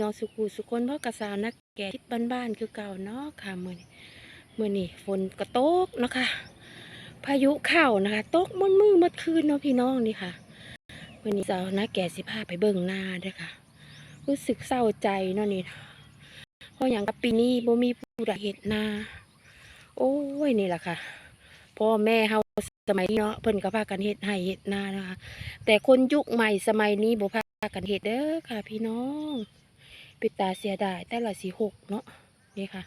น้องสุขุสุคนพ่อกระสาวนักแก่ทิศบ้านๆคือเก่าเนาะค่ะมื่อนี้มื่อนี้ฝนกระตกเนาะคะพายุเข้านะคะตกมันมือมัดคืนเนาะพี่น้องนี่ค่ะมื่อนี้สาวนักแก่สิพาไปเบิ่งหน้าเด้อค่ะ รู้สึกเศร้าใจเนาะนี่เพราะอย่างกับปีนี้บ่มีผู้ใดเห็ดนาโอ้ยนี่แหละค่ะพ่อแม่เฮาสมัยนี้เนาะเพิ่นก็พากันเฮ็ดให้เฮ็ดนานะคะ แต่คนยุคใหม่สมัยนี้บ่พากันเฮ็ดเด้อค่ะ พี่น้อง ปิดตาเสียดายแต่ละสีหกเนาะนี่ค่ะ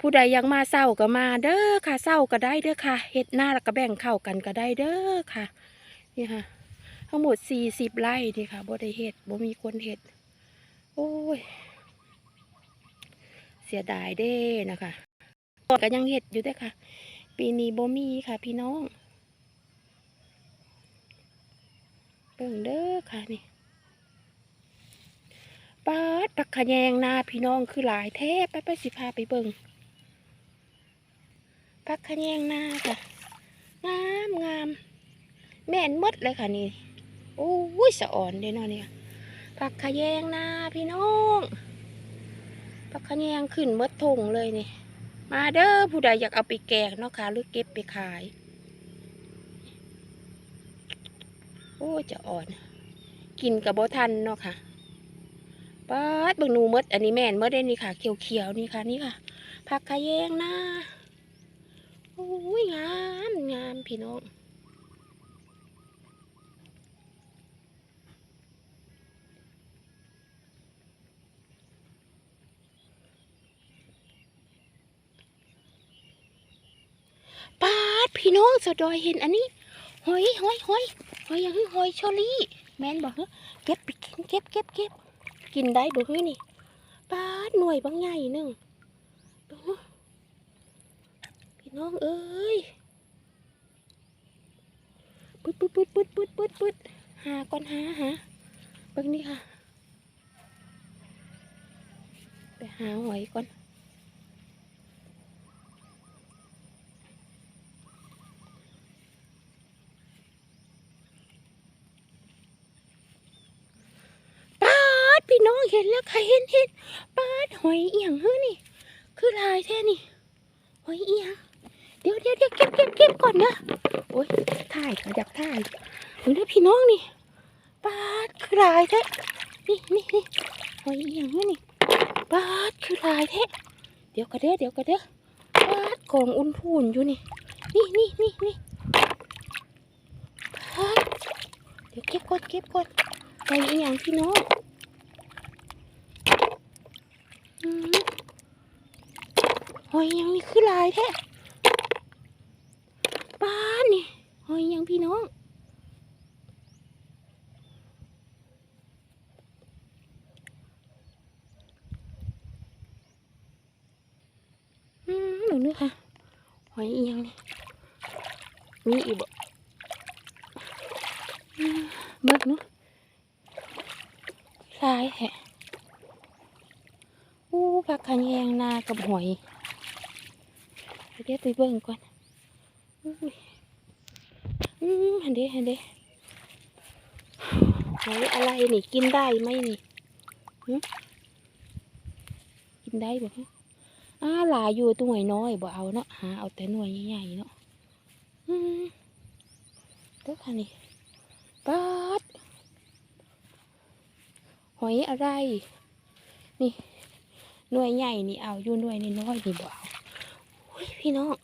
ผู้ใดยังมาเศร้าก็มาเด้อค่ะเศร้าก็ได้เด้อค่ะเฮ็ดหน้าแล้วก็แบ่งเข้ากันก็ได้เด้อค่ะ นี่ค่ะ ทั้งหมดสี่สิบไร่นี่ค่ะบ่ได้เฮ็ดบ่มีคนเฮ็ด โอ้ย เสียดายเด้นะคะก่อนก็ยังเห็ดอยู่เด้อค่ะ ปีนี้บ่มีค่ะ พี่น้องเบิ่งเด้อค่ะนี่ ปาดปักขะแยงนาพี่น้องคือหลายแท้ไปไปสิพาไปเบิ่งปักขะแยงนาค่ะ งามงามแม่นมดเลยค่ะนี่โอ้ยสะอ่อนเด้เนาะเนี่ยผักขะแยงนาพี่น้องผักขะแยงขึ้นมดทงเลยนี่ มาเด้อผู้ใดอยากเอาไปแกงเนาะค่ะหรือเก็บไปขาย โอ้จะอ่อน กินกับโบทันเนาะค่ะ ป้าดเบิ่งนูมดอันนี้แม่นมดได้นี่ค่ะ เขียวๆนี่ค่ะนี่ค่ะผักขะแยงนาโอ้ยงามงามพี่น้องปาดพี่น้องสะดอยเห็นอันนี้หอยหอยหอยหอยอย่างหอยชอรี่แมนบอกเฮ้ยเก็บไปกินเก็บเก็บเก็บ กินได้บ่เฮ้ยนี่ป้าดหน่วยบางใหญ่หนึ่งพี่น้องเอ้ยปึ๊ดปึ๊ดปึ๊ดปึ๊ดปึ๊ดปึ๊ดปึ๊ดหาก่อนหาหาเบิ่งนี่ค่ะ ไปหาหอยก่อน ปาดพี่น้อง เห็นแล้วค่ะเห็นเห็นปาดหอยเอียงเฮ้ยนี่ คือลายแท้นี่ หอยเอียง เดี๋ยวเดี๋ยวเดี๋ยวเก็บเก็บเก็บก่อนนะโอ้ยถ่ายค่ะอยากถ่ายดูนะพี่น้องนี่ปาดคือลายแท้นี่นี่นี่หอยเอียงเฮ้ยนี่ปาดคือลายแท้เดี๋ยวก็เด้อเดี๋ยวก็เด้อปาดของอุ่นพูนอยู่นี่ นี่นี่นี่นี่ปาดเดี๋ยวเก็บก่อนเก็บก่อนไปอียงพี่น้องอืม หอยยังนี่คือลายแท้ป้านนี่หอยยังพี่น้องอืมหนูนึกค่ะหอยยังนี่มีอีกบ่เบิกเนาะลายแฮะอู้ผักขะแยงนากับหอย เดี๋ยวไปเบิ่งก่อนอืมหันเด้หันเด้หอยอะไรนี่กินได้ไหมนี่กินได้บ่ฮะอ้าหลายอยู่ตัวหน่วยน้อยบ่เอาเนาะหาเอาแต่หน่วยใหญ่ๆเนาะอืมเด้อค่ะนี่ปัดหอยอะไร นี่หน่วยใหญ่นี่เอาอยู่หน่วยนี่น้อยนี่บ่เอา พี่น้อง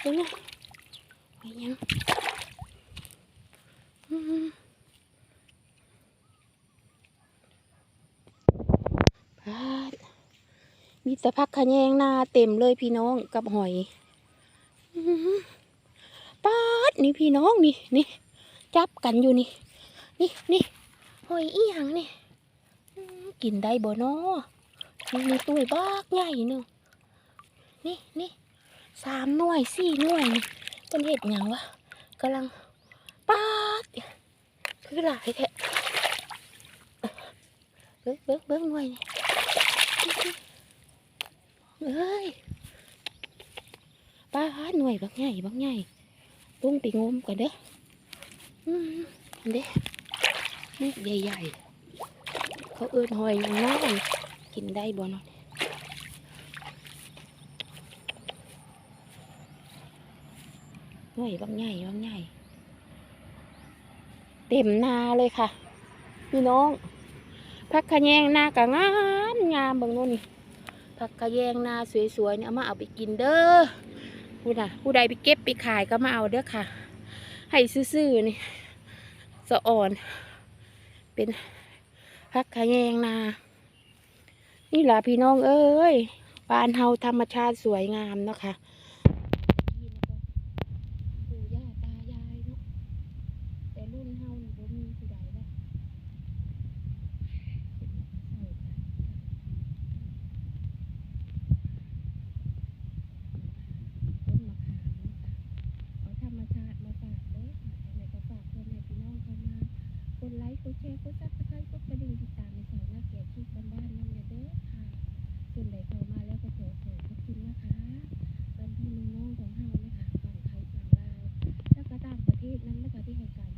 เดี๋ยวนะหอยยังมพาดมีแต่พักขะแยงหน้าเต็มเลยพี่น้องกับหอยอืมปาดนี่พี่น้องนี่นี่จับกันอยู่นี่ นี่นี่หอยอีหยังนี่กินได้บ่นาะนี่มีตุ้ยบากใหญ่หนึ่ง นี่นี่สามหน่วยสี่หน่วยเป็นเห็ดหยังวะกำลังปาดคือหลายแท้เบิ้งเบิ้งเบิ้งหน่วยนี่เอ้ยปาดหน่วยบักใหญ่บักใหญ่ลุงไปงมกันเด้ออืมอันเด้ลูกใหญ่ๆเขาเอื้นหอยง่างน้อยกินได้บ่เนาะ หน่วยบางใหญ่บางใหญ่ เต็มนาเลยค่ะ พี่น้องผักขะแยงนากะงามงามบางโน่นนี่ผักขะแยงนาสวยๆเนี่ยมาเอาไปกินเด้อผู้ใดผู้ใดไปเก็บไปขายก็มาเอาเด้อค่ะ ให้ซื่อๆนี่สะอ่อน เป็นผักขะแยงนา นี่ล่ะพี่น้องเอ้ยบ้านเฮาธรรมชาติสวยงามเนาะค่ะปู่ย่าตายายเนาะแต่รุ่นเฮานี่บ่มีผู้ใดแล้วต้นมะขามเนาะค่ะเอาธรรมชาติมาฝากเด้อค่ะจังไดก็ฝากพ่อแม่พี่น้องเข้ามาก ดไลค์กดแชร์กดซับสไครต์กดกระดิ่งติดตามในสาวนักแก่ชีพบ้านๆนั่นเด้อค่ะส่วนใดเข้ามาแล้วก็ขอขอบคุณนะคะบรรพี่น้องๆของเฮานะคะฝั่งไทยฝั่งลาวแล้วก็ต่างประเทศนั้นแล้วก็ที่ให้การ